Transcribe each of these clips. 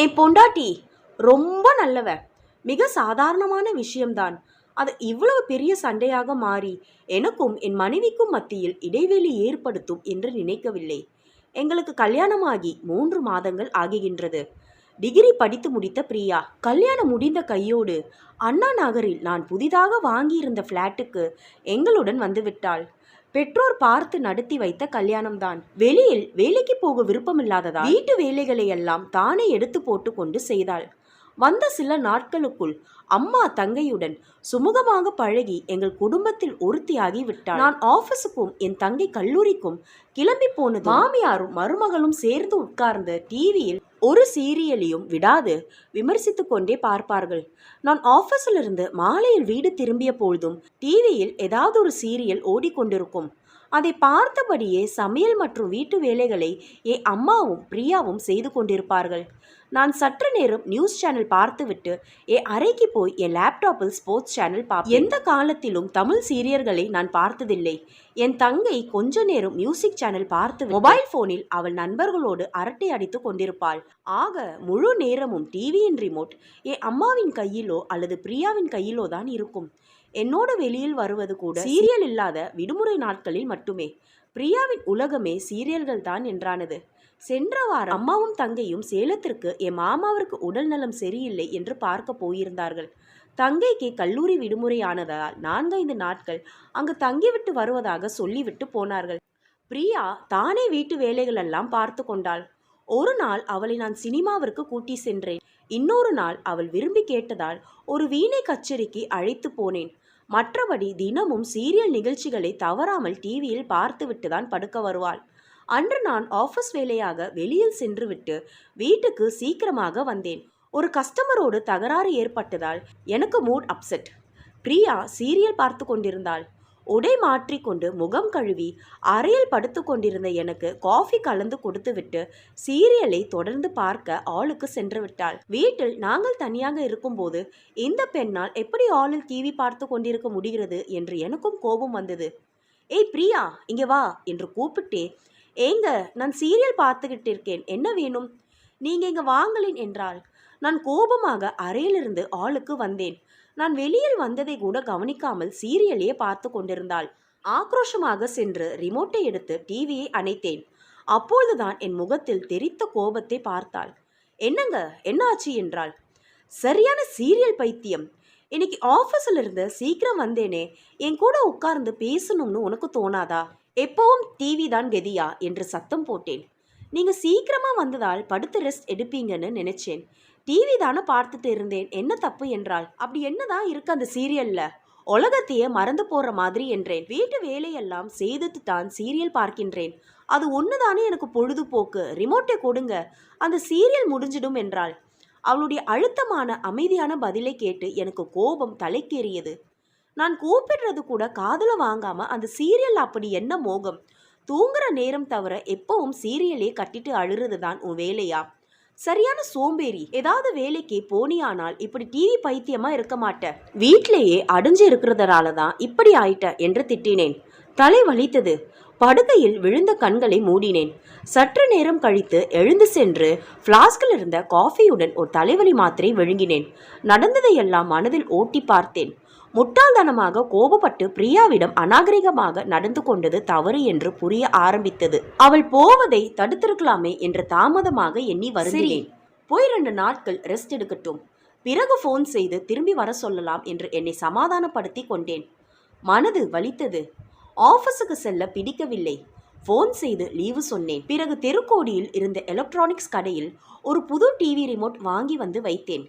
என் பொண்டாட்டி ரொம்ப நல்லவ. மிக சாதாரணமான விஷயம்தான். அது இவ்வளவு பெரிய சண்டையாக மாறி எனக்கும் என் மனைவிக்கும் மத்தியில் இடைவெளி ஏற்படுத்தும் என்று நினைக்கவில்லை. எங்களுக்கு கல்யாணமாகி மூன்று மாதங்கள் ஆகுகின்றது. டிகிரி படித்து முடித்த பிரியா கல்யாணம் முடிந்த கையோடு அண்ணா நகரில் நான் புதிதாக வாங்கியிருந்த ஃப்ளாட்டுக்கு எங்களுடன் வந்துவிட்டாள். பெற்றோர் பார்த்து நடத்தி வைத்த கல்யாணம்தான். வெளியில் வேலைக்கு போக விருப்பமில்லாததா வீட்டு வேலைகளை எல்லாம் தானே எடுத்து போட்டு கொண்டு செய்தாள். வந்த சில நாட்களுக்குள் அம்மா தங்கையுடன் சுமூகமாக பழகி எங்கள் குடும்பத்தில் ஒருத்தியாகி விட்டாள். நான் ஆஃபீஸுக்கும் என் தங்கை கல்லூரிக்கும் கிளம்பி போனது மாமியாரும் மருமகளும் சேர்ந்து உட்கார்ந்து டிவியில் ஒரு சீரியலையும் விடாது விமர்சித்து கொண்டே பார்ப்பார்கள். நான் ஆஃபீஸிலிருந்து இருந்து மாலையில் வீடு திரும்பிய பொழுதும் டிவியில் ஏதாவது ஒரு சீரியல் ஓடிக்கொண்டிருக்கும். அதை பார்த்தபடியே சமையல் மற்றும் வீட்டு வேலைகளை என் அம்மாவும் பிரியாவும் செய்து கொண்டிருப்பார்கள். நான் சற்று நேரம் நியூஸ் சேனல் பார்த்துவிட்டு என் அறைக்கு போய் என் லேப்டாப்பில் ஸ்போர்ட்ஸ் சேனல் பார்ப்பேன். எந்த காலத்திலும் தமிழ் சீரியல்களை நான் பார்த்ததில்லை. என் தங்கை கொஞ்ச நேரம் மியூசிக் சேனல் பார்த்து மொபைல் போனில் அவள் நண்பர்களோடு அரட்டை அடித்து கொண்டிருப்பாள். ஆக முழு நேரமும் டிவியின் ரிமோட் என் அம்மாவின் கையிலோ அல்லது பிரியாவின் கையிலோ தான் இருக்கும். என்னோட வெளியில் வருவது கூட சீரியல் இல்லாத விடுமுறை நாட்களில் மட்டுமே. பிரியாவின் உலகமே சீரியல்கள் தான் என்றானது. சென்ற வாரம் அம்மாவும் தங்கையும் சேலத்திற்கு என் மாமாவிற்கு உடல் நலம் சரியில்லை என்று பார்க்க போயிருந்தார்கள். தங்கைக்கு கல்லூரி விடுமுறையானதால் நான்கைந்து நாட்கள் அங்கு தங்கிவிட்டு வருவதாக சொல்லிவிட்டு போனார்கள். பிரியா தானே வீட்டு வேலைகளெல்லாம் பார்த்து கொண்டாள். ஒரு நாள் அவளை நான் சினிமாவிற்கு கூட்டி சென்றேன். இன்னொரு நாள் அவள் விரும்பி கேட்டதால் ஒரு வீணை கச்சேரிக்கு அழைத்து போனேன். மற்றபடி தினமும் சீரியல் நிகழ்ச்சிகளை தவறாமல் டிவியில் பார்த்துவிட்டு தான் படுக்க வருவாள். அன்று நான் ஆஃபீஸ் வேலையாக வெளியில் சென்றுவிட்டு வீட்டுக்கு சீக்கிரமாக வந்தேன். ஒரு கஸ்டமரோடு தகராறு ஏற்பட்டதால் எனக்கு மூட் அப்செட் பிரியா சீரியல் பார்த்து கொண்டிருந்தாள். உடை மாற்றிக்கொண்டு முகம் கழுவி அறையில் படுத்து கொண்டிருந்த எனக்கு காஃபி கலந்து கொடுத்துவிட்டு சீரியலை தொடர்ந்து பார்க்க ஆளுக்கு சென்று விட்டாள் வீட்டில் நாங்கள் தனியாக இருக்கும்போது இந்த பெண்ணால் எப்படி ஆளில் டிவி பார்த்து கொண்டிருக்க முடிகிறது என்று எனக்கும் கோபம் வந்தது. ஏய் பிரியா இங்கே வா என்று கூப்பிட்டே ஏங்க நான் சீரியல் பார்த்துக்கிட்டு இருக்கேன் என்ன வேணும்? நீங்க இங்க வாங்கலேன் என்றாள். நான் கோபமாக அறையிலிருந்து ஆளுக்கு வந்தேன். நான் வெளியில் வந்ததை கூட கவனிக்காமல் சீரியலையே பார்த்து கொண்டிருந்தாள். ஆக்ரோஷமாக சென்று ரிமோட்டை எடுத்து டிவியை அணைத்தேன். அப்பொழுதுதான் என் முகத்தில் தெரித்த கோபத்தை பார்த்தாள். என்னங்க என்ன ஆச்சு என்றாள். சரியான சீரியல் பைத்தியம். இன்னைக்கு ஆஃபீஸில் இருந்து சீக்கிரம் வந்தேனே. என் கூட உட்கார்ந்து பேசணும்னு உனக்கு தோணாதா? எப்பவும் டிவி தான் கெதியா என்று சத்தம் போட்டேன். நீங்கள் சீக்கிரமாக வந்ததால் படுத்து ரெஸ்ட் எடுப்பீங்கன்னு நினைச்சேன். டிவி தானே பார்த்துட்டு இருந்தேன். என்ன தப்பு என்றால் அப்படி என்னதான் இருக்கு அந்த சீரியலில் உலகத்தையே மறந்து போற மாதிரி என்றேன். வீட்டு வேலையெல்லாம் செய்துட்டு தான் சீரியல் பார்க்கின்றேன். அது ஒண்ணுதானே எனக்கு பொழுதுபோக்கு? ரிமோட்டை கொடுங்க. அந்த சீரியல் முடிஞ்சிடும் என்றாள். அவளுடைய அழுத்தமான அமைதியான பதிலை கேட்டு எனக்கு கோபம் தலைக்கேறியது. நான் கூப்பிடுறது கூட காதில் வாங்காமல் அந்த சீரியல் அப்படி என்ன மோகம்? தூங்குற நேரம் தவிர எப்பவும் சீரியலே கட்டிட்டு அழுறது தான் உன் வேலையா? சரியான சோம்பேறி. ஏதாவது வேலைக்கு போனியானால் இப்படி டிவி பைத்தியமா இருக்க மாட்ட. வீட்டிலேயே அடைஞ்சு இருக்கிறதுனால தான் இப்படி ஆயிட்ட என்று திட்டினேன். தலை வலித்தது. படுக்கையில் விழுந்த கண்களை மூடினேன். சற்று நேரம் கழித்து எழுந்து சென்று ஃப்ளாஸ்கில் இருந்த காஃபியுடன் ஒரு தலைவலி மாத்திரை விழுங்கினேன். நடந்ததையெல்லாம் மனதில் ஓட்டி பார்த்தேன். முட்டாள்தனமாக கோபப்பட்டு பிரியாவிடம் அநாகரிகமாக நடந்து கொண்டது தவறு என்று புரிய ஆரம்பித்தது. அவள் போவதை தடுத்திருக்கலாமே என்று தாமதமாக எண்ணி வருகிறேன் போய் ரெண்டு நாட்கள் ரெஸ்ட் எடுக்கட்டும். பிறகு ஃபோன் செய்து திரும்பி வர சொல்லலாம் என்று என்னை சமாதானப்படுத்தி கொண்டேன். மனது வலித்தது. ஆபீஸுக்கு செல்ல பிடிக்கவில்லை. ஃபோன் செய்து லீவு சொன்னேன். பிறகு தெருக்கோடியில் இருந்த எலக்ட்ரானிக்ஸ் கடையில் ஒரு புது டிவி ரிமோட் வாங்கி வந்து வைத்தேன்.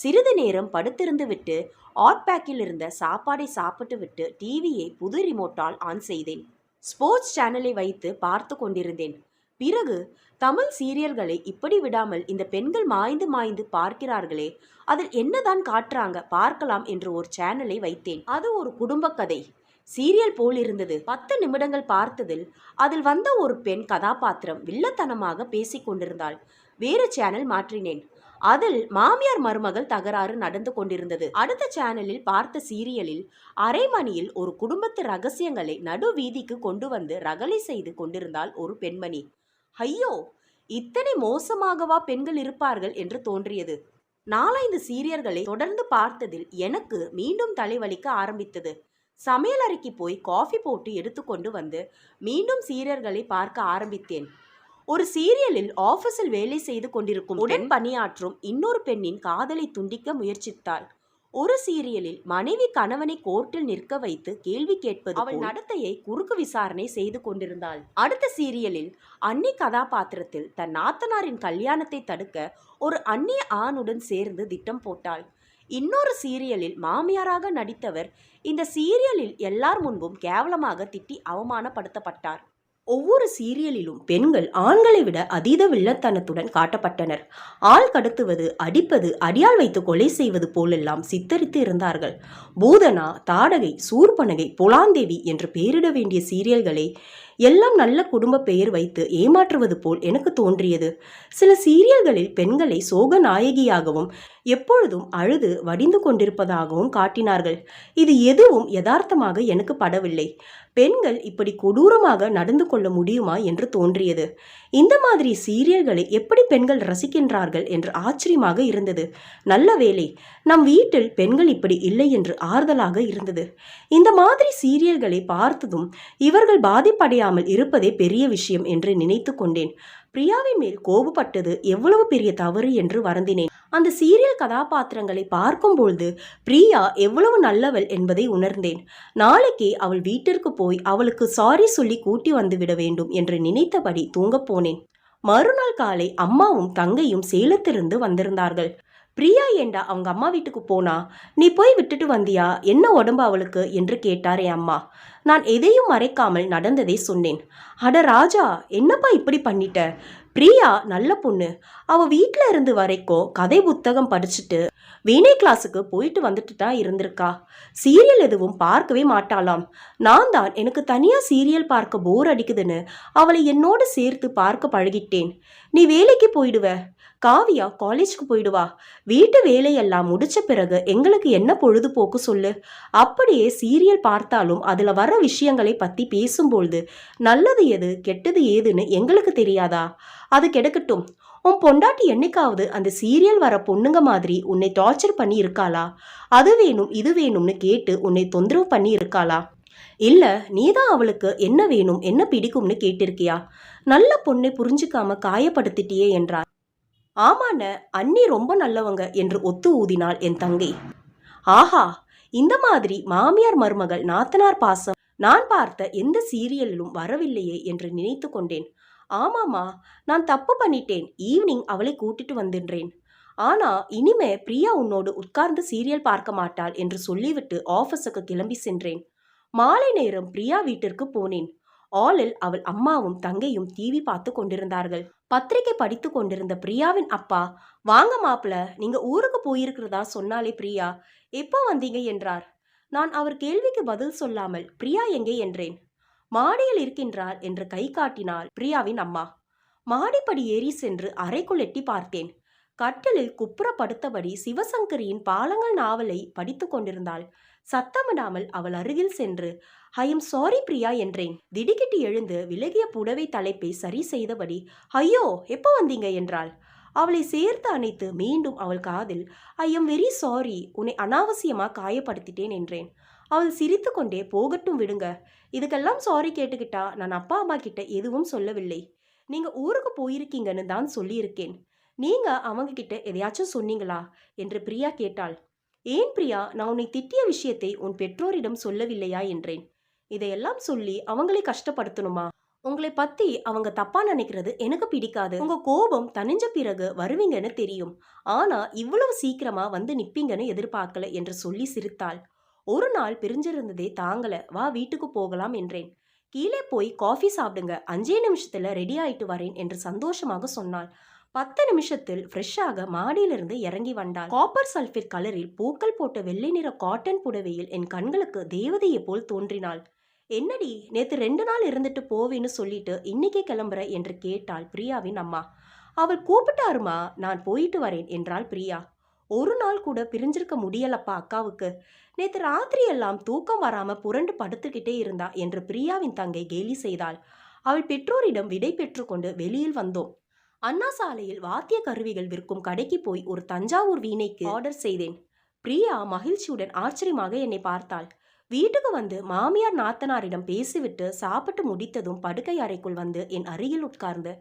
சிறிது நேரம் படுத்திருந்து விட்டு ஹாட் பேக்கில் இருந்த சாப்பாடை சாப்பிட்டு விட்டு டிவியை புது ரிமோட்டால் ஆன் செய்தேன். ஸ்போர்ட்ஸ் சேனலை வைத்து பார்த்து கொண்டிருந்தேன். பிறகு தமிழ் சீரியல்களை இப்படி விடாமல் இந்த பெண்கள் மாய்ந்து மாய்ந்து பார்க்கிறார்களே அதில் என்னதான் காட்டுறாங்க பார்க்கலாம் என்று ஒரு சேனலை வைத்தேன். அது ஒரு குடும்ப கதை. சீரியல் போல் இருந்தது. பத்து நிமிடங்கள் பார்த்ததில் அதில் வந்த ஒரு பெண் கதாபாத்திரம் வில்லத்தனமாக பேசிக் கொண்டிருந்தாள். வேறு சேனல் மாற்றினேன். அதில் மாமியார் மருமகள் தகராறு நடந்து கொண்டிருந்தது. அடுத்த சேனலில் பார்த்த சீரியலில் அரை மணியில் ஒரு குடும்பத்து ரகசியங்களை நடு வீதிக்கு கொண்டு வந்து ரகளை செய்து கொண்டிருந்தாள் ஒரு பெண்மணி. ஐயோ இத்தனை மோசமாகவா பெண்கள் இருப்பார்கள்? என்று தோன்றியது. நாலைந்து சீரியர்களை தொடர்ந்து பார்த்ததில் எனக்கு மீண்டும் தலைவலிக்க ஆரம்பித்தது. சமையலறைக்கு போய் காஃபி போட்டு எடுத்துக்கொண்டு வந்து மீண்டும் சீரியர்களை பார்க்க ஆரம்பித்தேன். ஒரு சீரியலில் ஆபீஸில் வேலை செய்து கொண்டிருக்கும் உடன் பணியாற்றும் இன்னொரு பெண்ணின் காதலை துண்டிக்க முயற்சித்தாள். ஒரு சீரியலில் மனைவி கணவனை கோர்ட்டில் நிற்க வைத்து கேள்வி கேட்பது அவள் நடத்தையை குறுக்கு விசாரணை செய்து கொண்டிருந்தாள். அடுத்த சீரியலில் அன்னி கதாபாத்திரத்தில் தன் நாத்தனாரின் கல்யாணத்தை தடுக்க ஒரு அந்நிய ஆணுடன் சேர்ந்து திட்டம் போட்டாள். இன்னொரு சீரியலில் மாமியாராக நடித்தவர் இந்த சீரியலில் எல்லார் முன்பும் கேவலமாக திட்டி அவமானப்படுத்தப்பட்டார். ஒவ்வொரு சீரியலிலும் பெண்கள் ஆண்களை விட அதீத வில்லத்தனத்துடன் காட்டப்பட்டனர். ஆள் கடத்துவது அடிப்பது அடியால் வைத்து கொலை செய்வது போலெல்லாம் சித்தரித்து இருந்தார்கள். பூதனா தாடகை சூர்பனகை புலாந்தேவி என்று பெயரிட வேண்டிய சீரியல்களை எல்லாம் நல்ல குடும்ப பெயர் வைத்து ஏமாற்றுவது போல் எனக்கு தோன்றியது. சில சீரியல்களில் பெண்களை சோக நாயகியாகவும் எப்பொழுதும் அழுது வடிந்து கொண்டிருப்பதாகவும் காட்டினார்கள். இது எதுவும் யதார்த்தமாக எனக்கு படவில்லை. பெண்கள் இப்படி கொடூரமாக நடந்து கொள்ள முடியுமா என்று தோன்றியது. இந்த மாதிரி சீரியல்களை எப்படி பெண்கள் ரசிக்கின்றார்கள் என்று ஆச்சரியமாக இருந்தது. நல்ல வேலை நம் வீட்டில் பெண்கள் இப்படி இல்லை என்று ஆறுதலாக இருந்தது. இந்த மாதிரி சீரியல்களை பார்த்ததும் இவர்கள் தெரியாமல் இருப்பதே பெரிய விஷயம் என்று நினைத்து கொண்டேன். பிரியாவின் மேல் கோபப்பட்டது எவ்வளவு பெரிய தவறு என்று வருந்தினேன். அந்த சீரியல் கதாபாத்திரங்களை பார்க்கும்பொழுது பிரியா எவ்வளவு நல்லவள் என்பதை உணர்ந்தேன். நாளைக்கே அவள் வீட்டிற்கு போய் அவளுக்கு சாரி சொல்லி கூட்டி வந்துவிட வேண்டும் என்று நினைத்தபடி தூங்கப் போனேன். மறுநாள் காலை அம்மாவும் தங்கையும் சேலத்திலிருந்து வந்திருந்தார்கள். பிரியா ஏண்டா அவங்க அம்மா வீட்டுக்கு போனா? நீ போய் விட்டுட்டு வந்தியா? என்ன உடம்பு அவளுக்கு? என்று கேட்டார் என் அம்மா. நான் எதையும் மறைக்காமல் நடந்ததை சொன்னேன். அட ராஜா என்னப்பா இப்படி பண்ணிட்ட? பிரியா நல்ல பொண்ணு. அவள் வீட்டில் இருந்து வரைக்கும் கதை புத்தகம் படிச்சுட்டு வீணை கிளாஸுக்கு போயிட்டு வந்துட்டு தான் இருந்திருக்கா. சீரியல் எதுவும் பார்க்கவே மாட்டாளாம். நான் தான் எனக்கு தனியாக சீரியல் பார்க்க போர் அடிக்குதுன்னு அவளை என்னோடு சேர்த்து பார்க்க பழகிட்டேன். நீ வேலைக்கு போயிடுவ. காவியா காலேஜ்க்கு போயிடுவா. வீட்டு வேலையெல்லாம் முடிச்ச பிறகு எங்களுக்கு என்ன பொழுதுபோக்கு சொல்லு. அப்படியே சீரியல் பார்த்தாலும் அதில் வர விஷயங்களை பற்றி பேசும்பொழுது நல்லது எது கெட்டது ஏதுன்னு எங்களுக்கு தெரியாதா? அது கெடுக்கட்டும். உன் பொண்டாட்டி என்னைக்காவது அந்த சீரியல் வர பொண்ணுங்க மாதிரி உன்னை டார்ச்சர் பண்ணி இருக்காளா அது வேணும் இது வேணும்னு கேட்டு உன்னை தொந்தரவு பண்ணி இருக்காளா இல்ல நீதான் அவளுக்கு என்ன வேணும் என்ன பிடிக்கும்னு கேட்டிருக்கியா? நல்ல பொண்ணை புரிஞ்சுக்காம காயப்படுத்திட்டியே என்றார் ஆமாண்ண அண்ணி ரொம்ப நல்லவங்க என்று ஒத்து ஊதினாள் என் தங்கை. ஆஹா இந்த மாதிரி மாமியார் மருமகள் நாத்தனார் பாசம் நான் பார்த்த எந்த சீரியலிலும் வரவில்லையே என்று நினைத்து கொண்டேன். ஆமாம்மா நான் தப்பு பண்ணிட்டேன். ஈவினிங் அவளை கூட்டிட்டு வந்துடுறேன் ஆனா இனிமே பிரியா உன்னோடு உட்கார்ந்து சீரியல் பார்க்க மாட்டாள் என்று சொல்லிவிட்டு ஆஃபீஸுக்கு கிளம்பி சென்றேன். மாலை நேரம் பிரியா வீட்டிற்கு போனேன். ஆலில் அவள் அம்மாவும் தங்கையும் டிவி பார்த்து கொண்டிருந்தார்கள். பத்திரிகை படித்து கொண்டிருந்த பிரியாவின் அப்பா வாங்க மாப்பிள நீங்க ஊருக்கு போயிருக்கிறதா? சொன்னாலே பிரியா எப்போ வந்தீங்க? என்றார். நான் அவர் கேள்விக்கு பதில் சொல்லாமல் பிரியா எங்கே? என்றேன். மாடியில் இருக்கின்றார் என்று கை காட்டினாள் பிரியாவின் அம்மா. மாடிப்படி ஏறி சென்று அறைக்குள் எட்டி பார்த்தேன். கட்டிலில் குப்புற படுத்தபடி சிவசங்கரியின் பாலங்கள் நாவலை படித்துக் கொண்டிருந்தாள். சத்தமிடாமல் அவள் அருகில் சென்று ஐ எம் சாரி பிரியா என்றேன். திடுக்கிட்டு எழுந்து விலகிய புடவை தலைப்பை சரி செய்தபடி ஐயோ எப்போ வந்தீங்க? என்றாள். அவளை சேர்த்து அணைத்து மீண்டும் அவள் காதில் ஐ எம் வெரி சாரி உன்னை அனாவசியமாக காயப்படுத்திட்டேன் என்றேன். அவள் சிரித்துக்கொண்டே போகட்டும் விடுங்க. இதுக்கெல்லாம் சாரி கேட்டுக்கிட்டா நான் அப்பா அம்மா கிட்ட எதுவும் சொல்லவில்லை. நீங்க ஊருக்கு போயிருக்கீங்கன்னு தான் சொல்லியிருக்கேன். நீங்க அவங்க கிட்ட எதையாச்சும் சொன்னீங்களா? என்று பிரியா கேட்டாள். ஏன் பிரியா? நான் உன்னை திட்டிய விஷயத்தை உன் பெற்றோரிடம் சொல்லவில்லையா? என்றேன். இதையெல்லாம் சொல்லி அவங்களை கஷ்டப்படுத்தணுமா? உங்களை பத்தி அவங்க தப்பா நினைக்கிறது எனக்கு பிடிக்காது. உங்க கோபம் தனிஞ்ச பிறகு வருவீங்கன்னு தெரியும். ஆனா இவ்வளவு சீக்கிரமா வந்து நிப்பீங்கன்னு எதிர்பார்க்கல என்று சொல்லி சிரித்தாள். ஒரு நாள் பிரிஞ்சிருந்ததே தாங்கல வா வீட்டுக்கு போகலாம் என்றேன். கீழே போய் காஃபி சாப்பிடுங்க அஞ்சே நிமிஷத்தில் ரெடி ஆயிட்டு வரேன் என்று சந்தோஷமாக சொன்னாள். பத்து நிமிஷத்தில் ஃப்ரெஷ்ஷாக மாடியிலிருந்து இறங்கி வந்தாள். காப்பர் சல்ஃபேட் கலரில் பூக்கள் போட்ட வெள்ளை நிற காட்டன் புடவையில் என் கண்களுக்கு தேவதையை போல் தோன்றினாள். என்னடி நேற்று ரெண்டு நாள் இருந்துட்டு போவேன்னு சொல்லிட்டு இன்னைக்கே கிளம்புற? என்று கேட்டாள் பிரியாவின் அம்மா. அவள் கூப்பிட்டாருமா நான் போயிட்டு வரேன் என்றாள் பிரியா. ஒரு நாள் கூட பிரிஞ்சிருக்க முடியலப்பா அக்காவுக்கு. நேற்று ராத்திரி எல்லாம் தூக்கம் வராம புரண்டு படுத்துக்கிட்டே இருந்தா என்று பிரியாவின் தங்கை கேலி செய்தாள். அவள் பெற்றோரிடம் விடை பெற்றுக்கொண்டு வெளியில் வந்தோம். அண்ணா சாலையில் வாத்திய கருவிகள் விற்கும் கடைக்கு போய் ஒரு தஞ்சாவூர் வீணைக்கு ஆர்டர் செய்தேன். பிரியா மகிழ்ச்சியுடன் ஆச்சரியமாக என்னை பார்த்தாள். வீட்டுக்கு வந்து மாமியார் நாத்தனாரிடம் பேசிவிட்டு சாப்பிட்டு முடித்ததும் படுக்கை அறைக்குள் வந்து என் அருகில் உட்கார்ந்து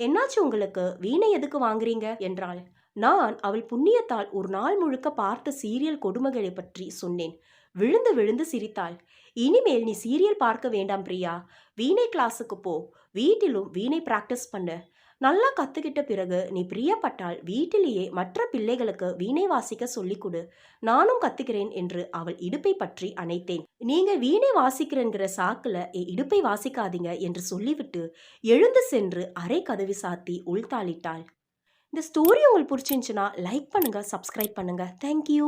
என்னாச்சு உங்களுக்கு? வீணை எதுக்கு வாங்குறீங்க? என்றாள். நான் அவள் புண்ணியத்தால் ஒரு நாள் முழுக்க பார்த்த சீரியல் கொடுமைகளை பற்றி சொன்னேன். விழுந்து விழுந்து சிரித்தாள். இனிமேல் நீ சீரியல் பார்க்க வேண்டாம் பிரியா. வீணை கிளாஸுக்கு போ. வீட்டிலும் வீணை பிராக்டிஸ் பண்ணு. நல்லா கத்துக்கிட்ட பிறகு நீ பிரியப்பட்டால் வீட்டிலேயே மற்ற பிள்ளைகளுக்கு வீணை வாசிக்க சொல்லிக் கொடு நானும் கத்துக்கிறேன் என்று அவள் இடுப்பை பற்றி அணைத்தேன். நீங்க வீணை வாசிக்கிறேங்கிற சாக்குல இடுப்பை வாசிக்காதீங்க என்று சொல்லிவிட்டு எழுந்து சென்று அரை கதவி சாத்தி உள்தாளிட்டாள். இந்த ஸ்டோரி உங்களுக்கு பிடிச்சிருந்துச்சுன்னா லைக் பண்ணுங்கள் சப்ஸ்கிரைப் பண்ணுங்கள் தேங்க்யூ